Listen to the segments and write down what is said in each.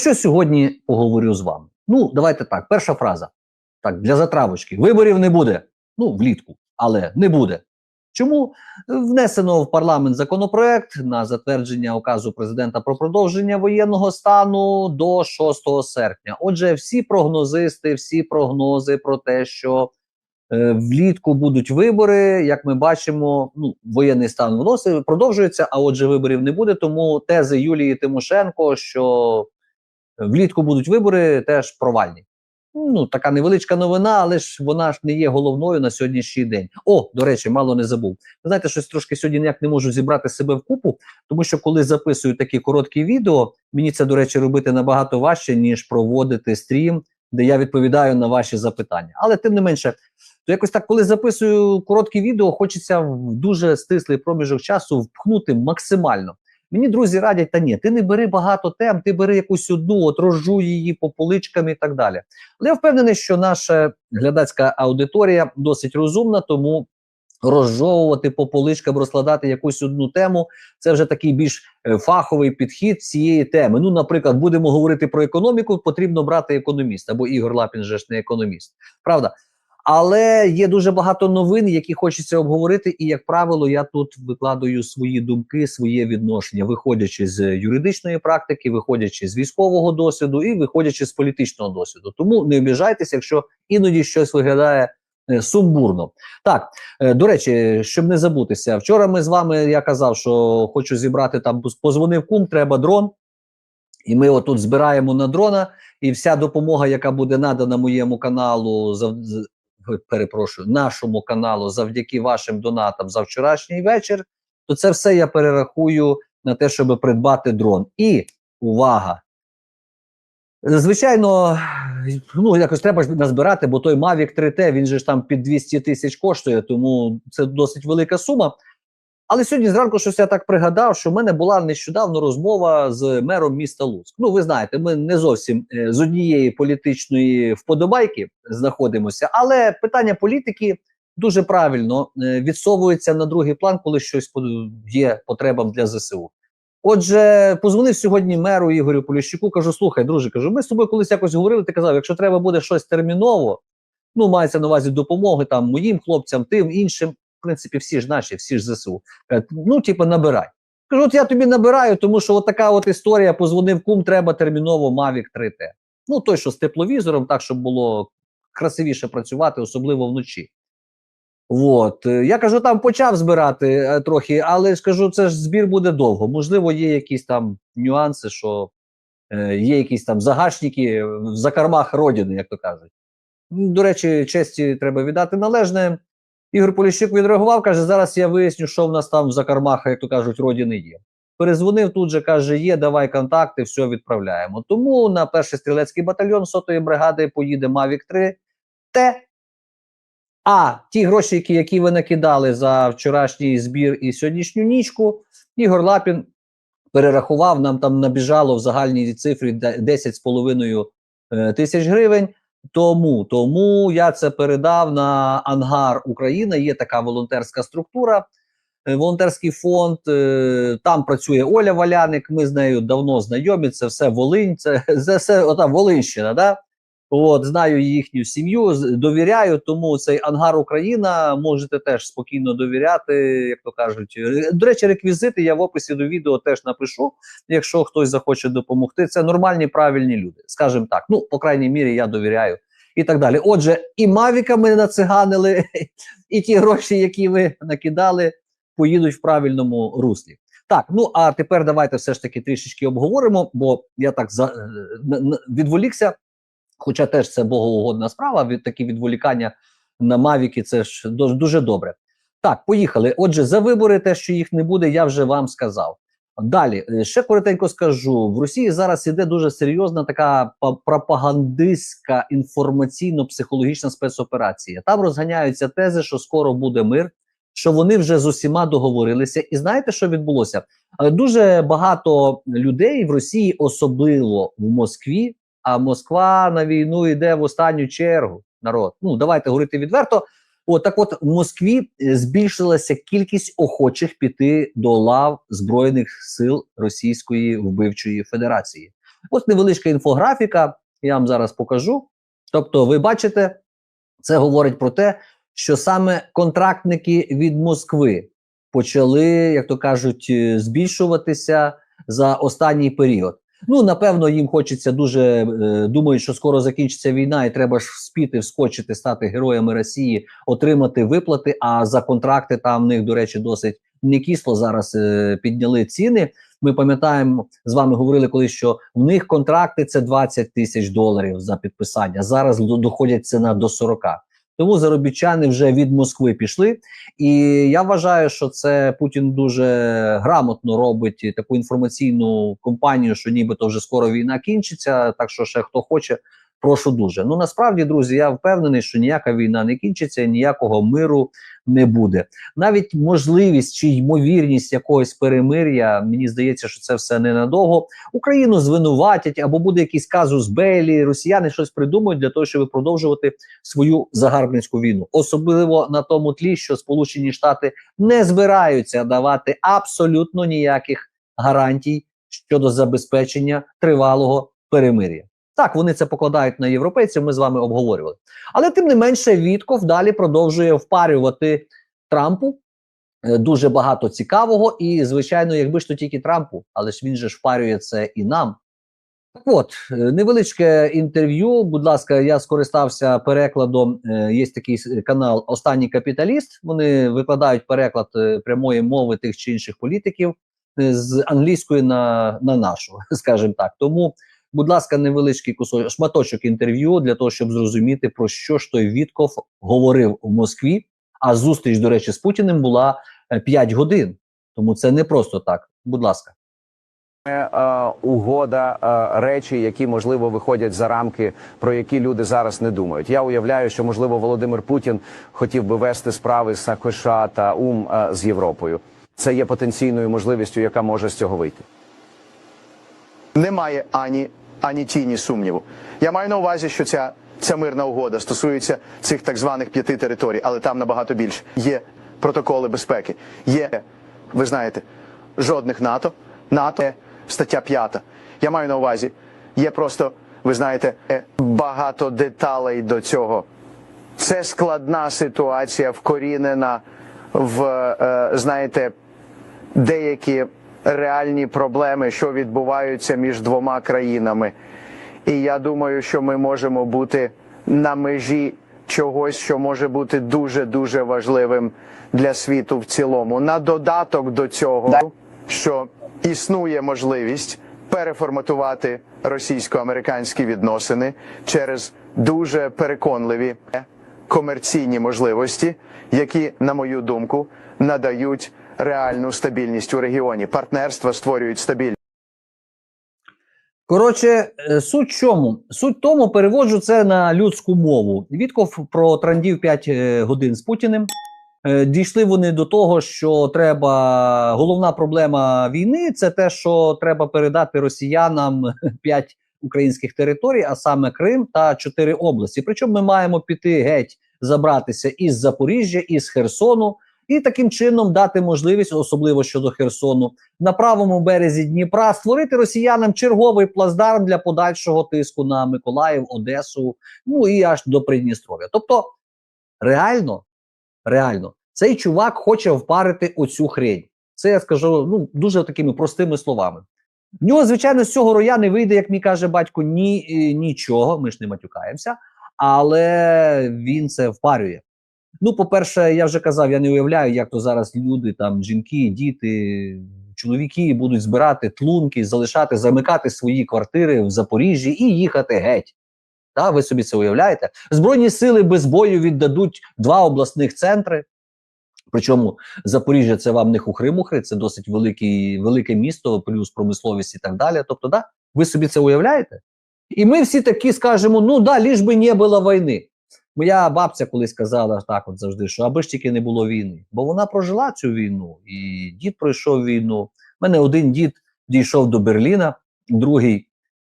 Що сьогодні поговорю з вами? Ну, давайте так. Перша фраза. Так, для затравочки. Виборів не буде. Ну, влітку, але не буде. Чому внесено в парламент законопроект на затвердження указу президента про продовження воєнного стану до 6 серпня? Отже, всі прогнозисти, всі прогнози про те, що е, влітку будуть вибори, як ми бачимо, ну воєнний стан вносить, продовжується. А отже, виборів не буде. Тому тези Юлії Тимошенко, що влітку будуть вибори, теж провальні. Ну, така невеличка новина, але ж вона ж не є головною на сьогоднішній день. О, до речі, мало не забув. Ви знаєте, щось трошки сьогодні ніяк не можу зібрати себе в купу, тому що коли записую такі короткі відео, мені це, до речі, робити набагато важче, ніж проводити стрім, де я відповідаю на ваші запитання. Але тим не менше, то якось так, коли записую короткі відео, хочеться в дуже стислий проміжок часу впхнути максимально. Мені друзі радять, та ні, ти не бери багато тем, ти бери якусь одну, от розжуй її по поличкам і так далі. Але я впевнений, що наша глядацька аудиторія досить розумна, тому розжовувати по поличкам, розкладати якусь одну тему. Це вже такий більш е, фаховий підхід цієї теми. Ну, наприклад, будемо говорити про економіку, потрібно брати економіста, бо Ігор Лапін же ж не економіст. Правда? Але є дуже багато новин, які хочеться обговорити, і як правило, я тут викладаю свої думки, своє відношення, виходячи з юридичної практики, виходячи з військового досвіду і виходячи з політичного досвіду. Тому не обіжайтеся, якщо іноді щось виглядає е, сумбурно. Так е, до речі, щоб не забутися, вчора ми з вами я казав, що хочу зібрати там позвонив кум, треба дрон. І ми отут збираємо на дрона, і вся допомога, яка буде надана моєму каналу, перепрошую, нашому каналу завдяки вашим донатам за вчорашній вечір, то це все я перерахую на те, щоб придбати дрон. І увага! Звичайно, ну якось треба назбирати, бо той Mavic 3T, він же ж там під 200 тисяч коштує, тому це досить велика сума. Але сьогодні зранку щось я так пригадав, що в мене була нещодавно розмова з мером міста Луцьк. Ну, ви знаєте, ми не зовсім е, з однієї політичної вподобайки знаходимося, але питання політики дуже правильно е, відсовується на другий план, коли щось є потребам для ЗСУ. Отже, позвонив сьогодні меру Ігорю Поліщуку, кажу: слухай, друже, кажу, ми з тобою колись якось говорили. Ти казав, якщо треба буде щось терміново, ну мається на увазі допомоги там моїм хлопцям, тим іншим в принципі, всі ж наші, всі ж ЗСУ. Ну, типу, набирай. Кажу, от я тобі набираю, тому що от така от історія позвонив кум, треба терміново Mavic 3T. Ну, той, що з тепловізором, так, щоб було красивіше працювати, особливо вночі. От. Я кажу, там почав збирати е, трохи, але скажу, це ж збір буде довго. Можливо, є якісь там нюанси, що е, є якісь там загашники в закармах родини, як то кажуть. До речі, честі треба віддати належне. Ігор Поліщук відреагував, каже: зараз я виясню, що в нас там за кармаха, як то кажуть, родини є. Перезвонив тут же, каже: є, давай контакти, все відправляємо. Тому на перший стрілецький батальйон сотої бригади поїде Mavic 3 Т. А ті гроші, які які ви накидали за вчорашній збір і сьогоднішню нічку, Ігор Лапін перерахував, нам там набіжало в загальній цифрі 10,5 е, тисяч гривень. Тому тому я це передав на Ангар Україна. Є така волонтерська структура, е, волонтерський фонд. Е, там працює Оля Валяник. Ми з нею давно знайомі. Це все Волинь, це, це все ота Волинщина. Да? От знаю їхню сім'ю, довіряю. Тому цей ангар Україна можете теж спокійно довіряти, як то кажуть. Е, до речі, реквізити я в описі до відео теж напишу. Якщо хтось захоче допомогти, це нормальні правильні люди, скажімо так. Ну, по крайній мірі, я довіряю і так далі. Отже, і мавіками нациганили, і ті гроші, які ви накидали, поїдуть в правильному руслі. Так, ну а тепер давайте все ж таки трішечки обговоримо, бо я так за е, відволікся. Хоча теж це богоугодна справа, від такі відволікання на Мавіки, це ж дуже добре. Так, поїхали. Отже, за вибори, те, що їх не буде, я вже вам сказав. Далі е, ще коротенько скажу: в Росії зараз іде дуже серйозна така пропагандистська інформаційно-психологічна спецоперація. Там розганяються тези, що скоро буде мир, що вони вже з усіма договорилися. І знаєте, що відбулося? Е, дуже багато людей в Росії, особливо в Москві, а Москва на війну йде в останню чергу. Народ. Ну давайте говорити відверто. От так, от в Москві е, збільшилася кількість охочих піти до лав збройних сил Російської вбивчої Федерації. Ось невеличка інфографіка, я вам зараз покажу. Тобто, ви бачите, це говорить про те, що саме контрактники від Москви почали, як то кажуть, е, збільшуватися за останній період. Ну, напевно, їм хочеться дуже е, думають, що скоро закінчиться війна, і треба ж вспіти вскочити, стати героями Росії, отримати виплати. А за контракти там в них, до речі, досить не кисло зараз е, підняли ціни. Ми пам'ятаємо з вами говорили колись, що в них контракти це 20 тисяч доларів за підписання. Зараз до- доходять ціна до 40. Тому заробітчани вже від Москви пішли. І я вважаю, що це Путін дуже грамотно робить таку інформаційну кампанію, що нібито вже скоро війна кінчиться. Так що ще хто хоче, прошу дуже. Ну насправді, друзі, я впевнений, що ніяка війна не кінчиться, ніякого миру не буде. Навіть можливість чи ймовірність якогось перемир'я, мені здається, що це все ненадовго. Україну звинуватять або буде якийсь казус Белі. Росіяни щось придумають для того, щоб продовжувати свою загарбницьку війну, особливо на тому тлі, що Сполучені Штати не збираються давати абсолютно ніяких гарантій щодо забезпечення тривалого перемир'я. Так, вони це покладають на європейців. Ми з вами обговорювали. Але тим не менше, Вітков далі продовжує впарювати Трампу. Е, Дуже багато цікавого, і звичайно, якби ж то тільки Трампу, але ж він же ж впарює це і нам. Так от, е, невеличке інтерв'ю. Будь ласка, я скористався перекладом. Е, Є такий канал Останній капіталіст. Вони викладають переклад прямої мови тих чи інших політиків з англійської на, на нашу, скажімо так. Тому, будь ласка, невеличкий кусок шматочок інтерв'ю для того, щоб зрозуміти про що ж той Вітков говорив в Москві. А зустріч, до речі, з Путіним була 5 годин. Тому це не просто так. Будь ласка. е, угода, е, речі, які можливо виходять за рамки, про які люди зараз не думають. Я уявляю, що можливо Володимир Путін хотів би вести справи з США та УМ е, з Європою. Це є потенційною можливістю, яка може з цього вийти. Немає ані, ані тіні сумніву. Я маю на увазі, що ця, ця мирна угода стосується цих так званих п'яти територій, але там набагато більше. Є протоколи безпеки. Є, ви знаєте, жодних НАТО. НАТО стаття 5. Я маю на увазі, є просто, ви знаєте, е, багато деталей до цього. Це складна ситуація, вкорінена в, е, знаєте, деякі реальні проблеми, що відбуваються між двома країнами. І я думаю, що ми можемо бути на межі чогось, що може бути дуже дуже важливим для світу в цілому. На додаток до цього, що існує можливість переформатувати російсько-американські відносини через дуже переконливі комерційні можливості, які, на мою думку, надають реальну стабільність у регіоні. Партнерства створюють стабільність. Коротше, е, суть чому? Суть тому переводжу це на людську мову. Вітков протрандів 5 е, годин з Путіним. Е, Дійшли вони до того, що треба головна проблема війни це те, що треба передати росіянам 5 українських територій, а саме Крим та 4 області. Причому ми маємо піти геть забратися із Запоріжжя, із Херсону, і таким чином дати можливість, особливо щодо Херсону, на правому березі Дніпра створити росіянам черговий плацдарм для подальшого тиску на Миколаїв, Одесу, ну і аж до Придністров'я. Тобто, реально, реально, цей чувак хоче впарити оцю хрень. Це я скажу ну дуже такими простими словами. В нього, звичайно, з цього роя не вийде, як мені каже батько, ні е, нічого. Ми ж не матюкаємося, але він це впарює. Ну, по-перше, я вже казав, я не уявляю, як то зараз люди, там жінки, діти, чоловіки будуть збирати тлунки, залишати, замикати свої квартири в Запоріжжі і їхати геть. Та, ви собі це уявляєте? Збройні сили без бою віддадуть два обласних центри. Причому Запоріжжя це вам не хухри-мухри, це досить великий, велике місто, плюс промисловість і так далі. Тобто, да, ви собі це уявляєте? І ми всі такі скажемо: ну да, ліж би не було війни. Моя бабця колись казала так, от завжди, що аби ж тільки не було війни. Бо вона прожила цю війну, і дід пройшов війну. У мене один дід дійшов до Берліна, другий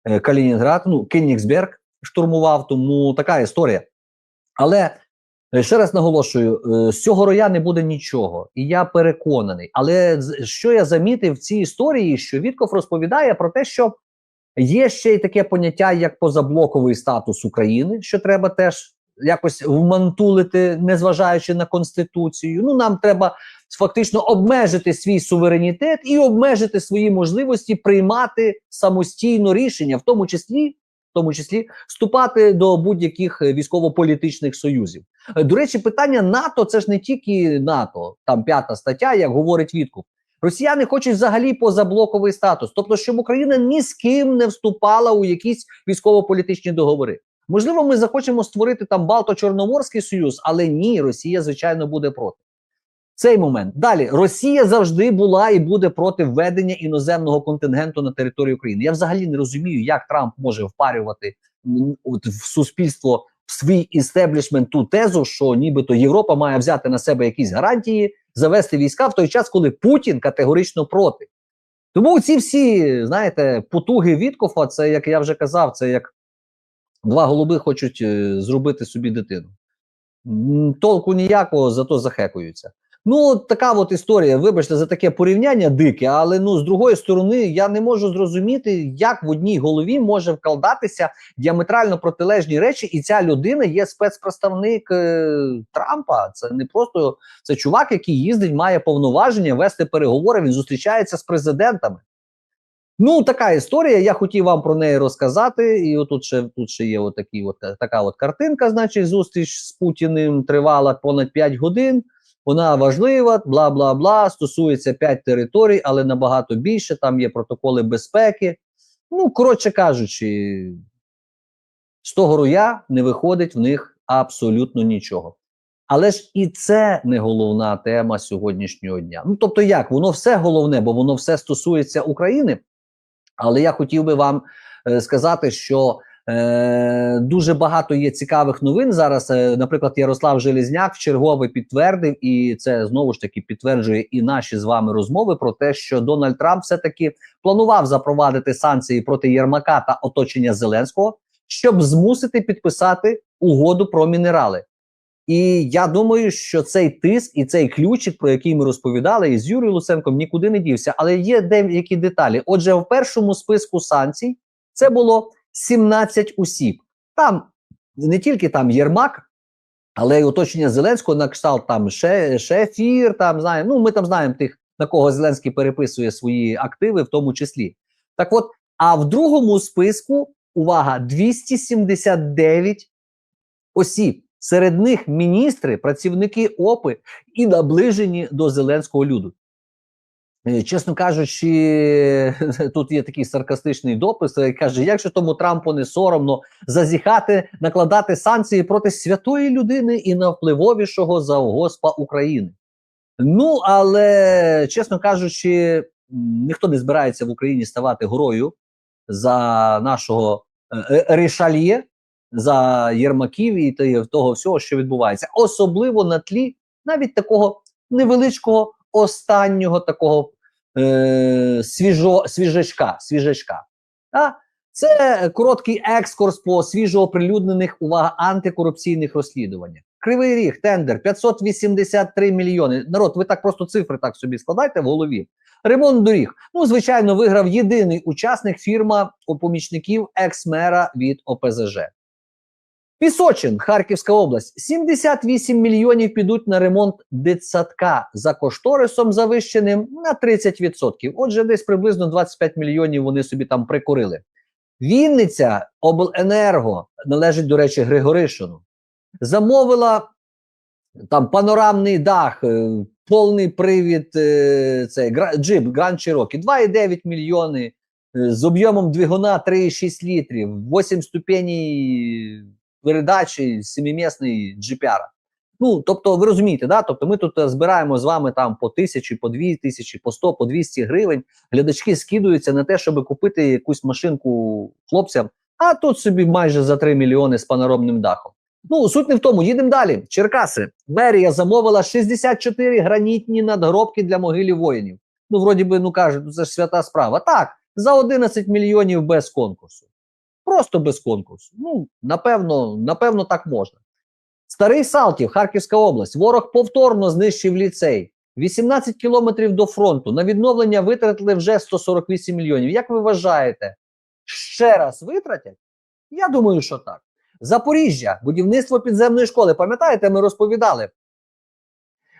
е, Калінінград, ну, Кенігсберг штурмував, тому така історія. Але е, ще раз наголошую: е, з цього роя не буде нічого, і я переконаний. Але що я замітив в цій історії, що Вітков розповідає про те, що Є ще й таке поняття, як позаблоковий статус України, що треба теж якось вмантулити, незважаючи на конституцію. Ну нам треба фактично обмежити свій суверенітет і обмежити свої можливості приймати самостійно рішення, в тому числі, в тому числі вступати до будь-яких військово-політичних союзів. До речі, питання НАТО це ж не тільки НАТО, там п'ята стаття, як говорить Вітков. Росіяни хочуть взагалі позаблоковий статус, тобто, щоб Україна ні з ким не вступала у якісь військово-політичні договори. Можливо, ми захочемо створити там Балто-Чорноморський союз, але ні, Росія, звичайно, буде проти. Цей момент далі Росія завжди була і буде проти введення іноземного контингенту на території України. Я взагалі не розумію, як Трамп може впарювати от, в суспільство в свій істеблішмент ту тезу, що нібито Європа має взяти на себе якісь гарантії, завести війська в той час, коли Путін категорично проти. Тому ці всі, знаєте, потуги Віткофа, це як я вже казав, це як два голуби хочуть е, зробити собі дитину. Толку ніякого, зато захекуються. Ну, така от історія. Вибачте за таке порівняння дике, але ну з другої сторони я не можу зрозуміти, як в одній голові може вкладатися діаметрально протилежні речі, і ця людина є спецпредставник е, Трампа. Це не просто це чувак, який їздить, має повноваження вести переговори. Він зустрічається з президентами. Ну, така історія. Я хотів вам про неї розказати. І отут ще тут ще є отакі, от така от картинка. Значить, зустріч з Путіним тривала понад 5 годин. Вона важлива, бла бла бла. Стосується 5 територій, але набагато більше. Там є протоколи безпеки. Ну, коротше кажучи, з того руя не виходить в них абсолютно нічого. Але ж і це не головна тема сьогоднішнього дня. Ну тобто, як воно все головне, бо воно все стосується України. Але я хотів би вам е, сказати, що е, дуже багато є цікавих новин зараз. Е, наприклад, Ярослав Железняк вчергове підтвердив, і це знову ж таки підтверджує і наші з вами розмови про те, що Дональд Трамп все таки планував запровадити санкції проти Єрмака та оточення Зеленського, щоб змусити підписати угоду про мінерали. І я думаю, що цей тиск і цей ключик, про який ми розповідали із Юрієм Луценком, нікуди не дівся. Але є деякі деталі. Отже, в першому списку санкцій це було 17 осіб. Там не тільки там Єрмак, але й оточення Зеленського на кшталт там Ше- Шефір. Там знаємо. Ну ми там знаємо тих, на кого Зеленський переписує свої активи, в тому числі. Так от, а в другому списку увага 279 осіб. Серед них міністри, працівники ОПИ і наближені до зеленського люду. Е, Чесно кажучи, тут є такий саркастичний допис, який каже: як же тому Трампу не соромно зазіхати, накладати санкції проти святої людини і навпливовішого завгоспа України. Ну, але, чесно кажучи, ніхто не збирається в Україні ставати горою за нашого е, е, Рішальє, за Єрмаків і того всього, що відбувається, особливо на тлі навіть такого невеличкого останнього такого е, свіжо, свіжачка. свіжачка. А? Це короткий екскурс по свіжо оприлюднених увага антикорупційних розслідуваннях. Кривий ріг, тендер 583 мільйони. Народ, ви так просто цифри так собі складайте в голові. Ремонт доріг. Ну, звичайно, виграв єдиний учасник фірма помічників екс-мера від ОПЗЖ. Пісочин, Харківська область, 78 мільйонів підуть на ремонт дитсадка за кошторисом завищеним на 30%. Отже, десь приблизно 25 мільйонів вони собі там прикурили. Вінниця обленерго належить, до речі, Григоришину. Замовила там панорамний дах, е, повний привід, е, цей джип Grand Cherokee, 2,9 мільйони е, з об'ємом двигуна 3,6 літрів, 8 ступеней передачі, семимісний GPR. Ну, тобто, ви розумієте, да? Тобто ми тут е, збираємо з вами там по тисячі, по дві тисячі, по 100, по 200 гривень. Глядачки скидуються на те, щоб купити якусь машинку хлопцям, а тут собі майже за 3 мільйони з панорамним дахом. Ну, суть не в тому, їдемо далі. Черкаси. Мерія замовила 64 гранітні надгробки для могилів воїнів. Ну, вроді би, ну кажуть, ну, це ж свята справа. Так, за 11 мільйонів без конкурсу. Просто без конкурсу. Ну, напевно, напевно, так можна. Старий Салтів, Харківська область. Ворог повторно знищив ліцей. 18 кілометрів до фронту. На відновлення витратили вже 148 мільйонів. Як ви вважаєте, ще раз витратять? Я думаю, що так. Запоріжжя, будівництво підземної школи. Пам'ятаєте, ми розповідали.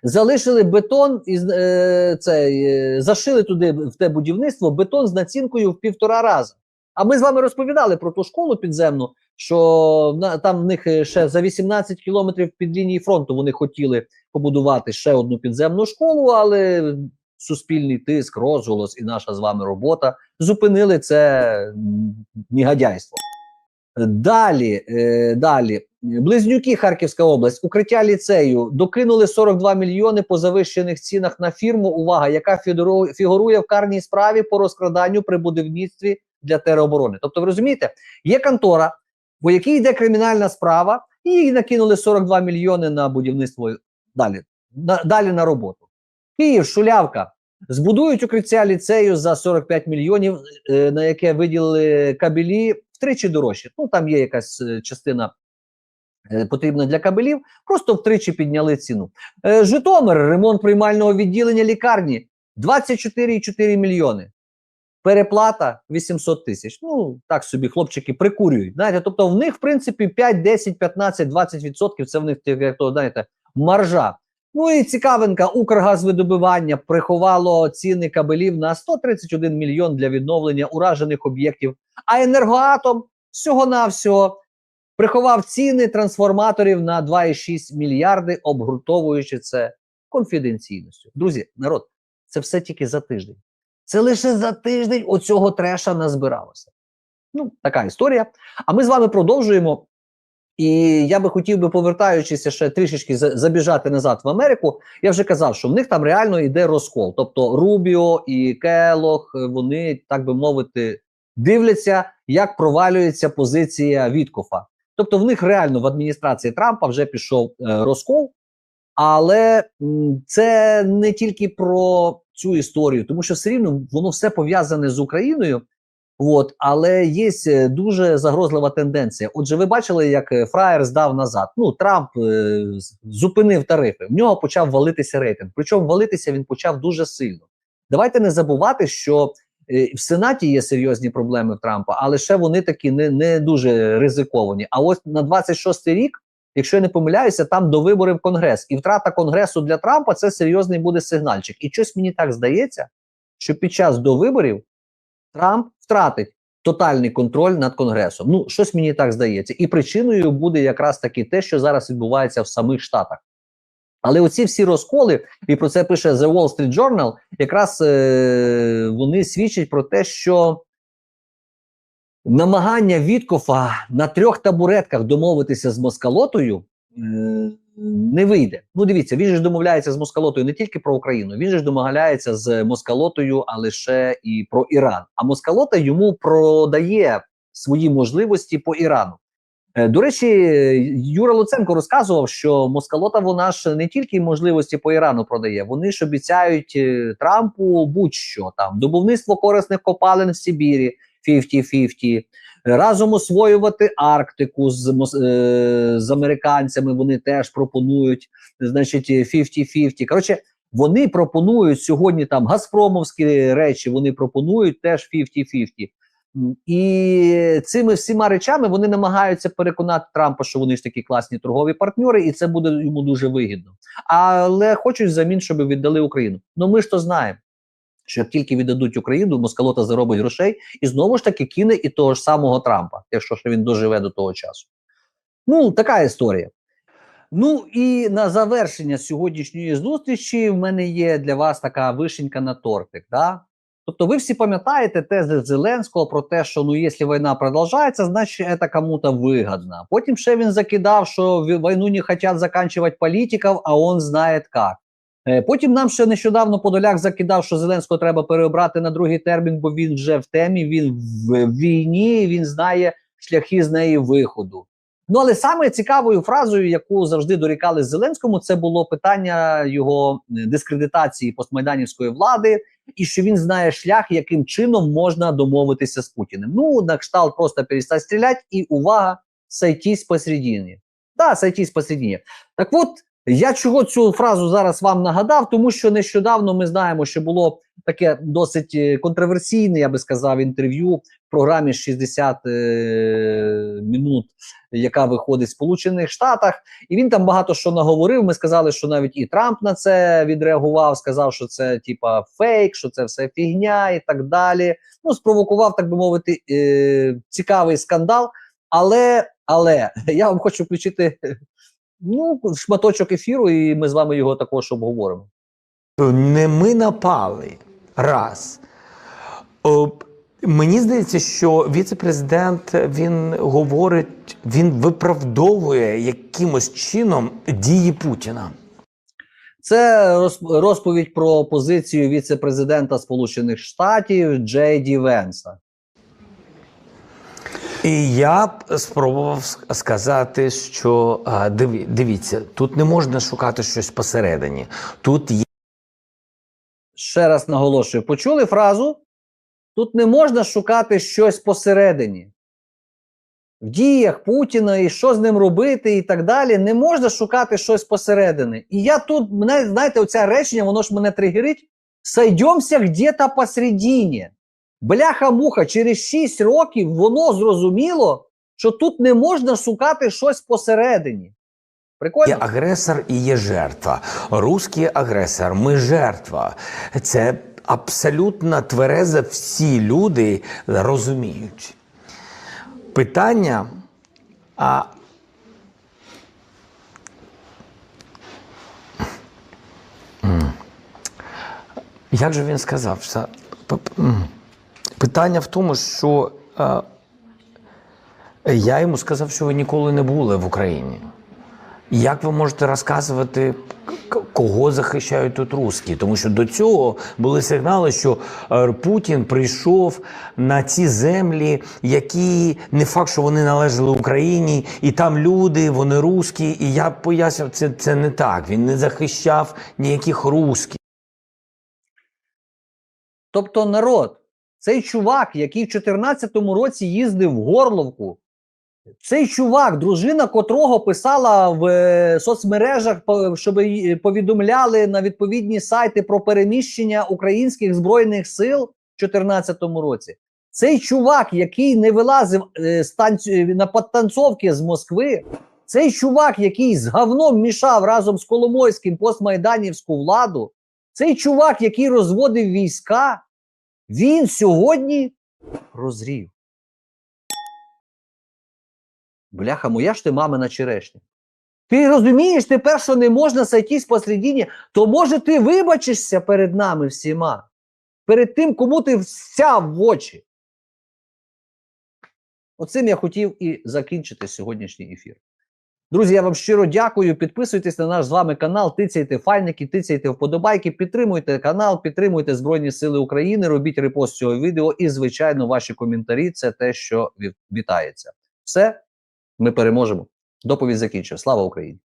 Залишили бетон і е, цей, е, зашили туди в те будівництво бетон з націнкою в півтора рази. А ми з вами розповідали про ту школу підземну, що на, там в них е, ще за 18 кілометрів під лінії фронту вони хотіли побудувати ще одну підземну школу, але суспільний тиск, розголос і наша з вами робота зупинили це негодяйство. Далі, е, далі. Близнюки Харківська область, укриття ліцею докинули 42 мільйони по завищених цінах на фірму. Увага, яка фігуру- фігурує в карній справі по розкраданню при будівництві для тероборони. Тобто, ви розумієте, є контора, по якій йде кримінальна справа, і їй накинули 42 мільйони на будівництво далі, на, далі на роботу. Київ, Шулявка. Збудують укриття ліцею за 45 мільйонів, е, на яке виділили кабелі втричі дорожче. Ну там є якась е, частина е, потрібна для кабелів, просто втричі підняли ціну. Житомир, ремонт приймального відділення лікарні 24,4 мільйони. Переплата 800 тисяч. Ну так собі хлопчики прикурюють. Знаєте, тобто в них, в принципі, 5, 10, 15, 20 відсотків це в них як то, знаєте, маржа. Ну і цікавинка, Укргазвидобивання приховало ціни кабелів на 131 мільйон для відновлення уражених об'єктів. А енергоатом всього-навсього приховав ціни трансформаторів на 2,6 мільярди, обґрунтовуючи це конфіденційністю. Друзі, народ, це все тільки за тиждень. Це лише за тиждень оцього треша назбиралося. Ну, така історія. А ми з вами продовжуємо. І я би хотів би, повертаючися ще трішечки за- забіжати назад в Америку. Я вже казав, що в них там реально йде розкол. Тобто Рубіо і Келох, е, вони, так би мовити, дивляться, як провалюється позиція Віткофа. Тобто, в них реально в адміністрації Трампа вже пішов е, розкол. Але це не тільки про цю історію, тому що все рівно воно все пов'язане з Україною. От, але є е, дуже загрозлива тенденція. Отже, ви бачили, як е, Фраєр здав назад. Ну, Трамп е, зупинив тарифи. В нього почав валитися рейтинг. Причому валитися він почав дуже сильно. Давайте не забувати, що е, в Сенаті є серйозні проблеми Трампа, але ще вони такі не, не дуже ризиковані. А ось на 26-й рік, якщо я не помиляюся, там до виборів Конгрес. І втрата Конгресу для Трампа це серйозний буде сигнальчик. І щось мені так здається, що під час до виборів Трамп втратить тотальний контроль над Конгресом. Ну, щось мені так здається. І причиною буде якраз таки те, що зараз відбувається в самих Штатах. Але оці всі розколи, і про це пише The Wall Street Journal, якраз е- вони свідчать про те, що намагання Віткофа на трьох табуретках домовитися з Москалотою е- не вийде. Ну, дивіться, він ж домовляється з Москалотою не тільки про Україну, він ж домовляється з Москалотою, але ще і про Іран. А Москалота йому продає свої можливості по Ірану. Е, До речі, Юра Луценко розказував, що Москалота вона ж не тільки можливості по Ірану продає, вони ж обіцяють е, Трампу будь-що там добувництво корисних копалин в Сибірі 50-50, разом освоювати Арктику з, е, з американцями. Вони теж пропонують, значить, 50-50. Коротше, вони пропонують сьогодні там Газпромовські речі, вони пропонують теж 50-50. І цими всіма речами вони намагаються переконати Трампа, що вони ж такі класні торгові партнери, і це буде йому дуже вигідно. Але хочуть взамін, щоб віддали Україну. Ну ми ж то знаємо, що як тільки віддадуть Україну, Москалота заробить грошей і знову ж таки кине і того ж самого Трампа, якщо ж він доживе до того часу. Ну, така історія. Ну і на завершення сьогоднішньої зустрічі в мене є для вас така вишенька на тортик. Да? Тобто, ви всі пам'ятаєте тези Зеленського про те, що ну, якщо війна продовжується, значить це кому-то вигідно. Потім ще він закидав, що війну не хочуть закінчувати політиків, а він знає як. Е, Потім нам ще нещодавно Подоляк закидав, що Зеленського треба переобрати на другий термін, бо він вже в темі, він в, війні, він знає шляхи з неї виходу. Ну але саме цікавою фразою, яку завжди дорікали Зеленському, це було питання його е, дискредитації постмайданівської влади, і що він знає шлях, яким чином можна домовитися з Путіним. Ну, на кшталт просто перестать стріляти, і увага, сойтись посередині. Да, сойтись посередині. Так от Я чого цю фразу зараз вам нагадав, тому що нещодавно ми знаємо, що було таке досить е, контроверсійне, я би сказав, інтерв'ю в програмі 60 е, минут, яка виходить в Сполучених Штатах. І він там багато що наговорив. Ми сказали, що навіть і Трамп на це відреагував, сказав, що це типа фейк, що це все фігня і так далі. Ну, спровокував, так би мовити, е, цікавий скандал. Але, але я вам хочу включити ну, шматочок ефіру, і ми з вами його також обговоримо. Не ми напали. Раз. О, мені здається, що віце-президент він говорить, він виправдовує якимось чином дії Путіна. Це розповідь про позицію віце-президента Сполучених Штатів Джей Ді Венса. І я б спробував сказати, що дивіться, тут не можна шукати щось посередині. Тут є. Ще раз наголошую: почули фразу? Тут не можна шукати щось посередині. В діях Путіна і що з ним робити, і так далі. Не можна шукати щось посередині. І я тут, мене, знаєте, оце речення, воно ж мене тригерить. Сойдемося где-то посередині. Бляха-муха, через 6 років воно зрозуміло, що тут не можна шукати щось посередині. Прикольно? Є агресор і є жертва. Руський агресор, ми жертва. Це абсолютно тверезо всі люди розуміють. Питання. А Як же він сказав? М. Питання в тому, що е, я йому сказав, що ви ніколи не були в Україні. Як ви можете розказувати, кого захищають тут русські? Тому що до цього були сигнали, що е, Путін прийшов на ці землі, які не факт, що вони належали Україні, і там люди, вони русські. І я пояснював, це, це не так. Він не захищав ніяких русських. Тобто народ, цей чувак, який в 14-му році їздив в Горловку, цей чувак, дружина котрого писала в е, соцмережах, щоб повідомляли на відповідні сайти про переміщення українських збройних сил в 14-му році. Цей чувак, який не вилазив е, з танцю- на підтанцовки з Москви, цей чувак, який з говном мішав разом з Коломойським постмайданівську владу, цей чувак, який розводив війська, він сьогодні прозрів. Бляха, моя ж ти мамина черешня. Ти розумієш тепер, що не можна сойтись посередині, то може ти вибачишся перед нами всіма, перед тим, кому ти всяв в очі. Оцим я хотів і закінчити сьогоднішній ефір. Друзі, я вам щиро дякую. Підписуйтесь на наш з вами канал, тицяйте файники, тицяйте вподобайки, підтримуйте канал, підтримуйте Збройні Сили України, робіть репост цього відео і, звичайно, ваші коментарі це те, що ві- вітається. Все, ми переможемо. Доповідь закінчив. Слава Україні!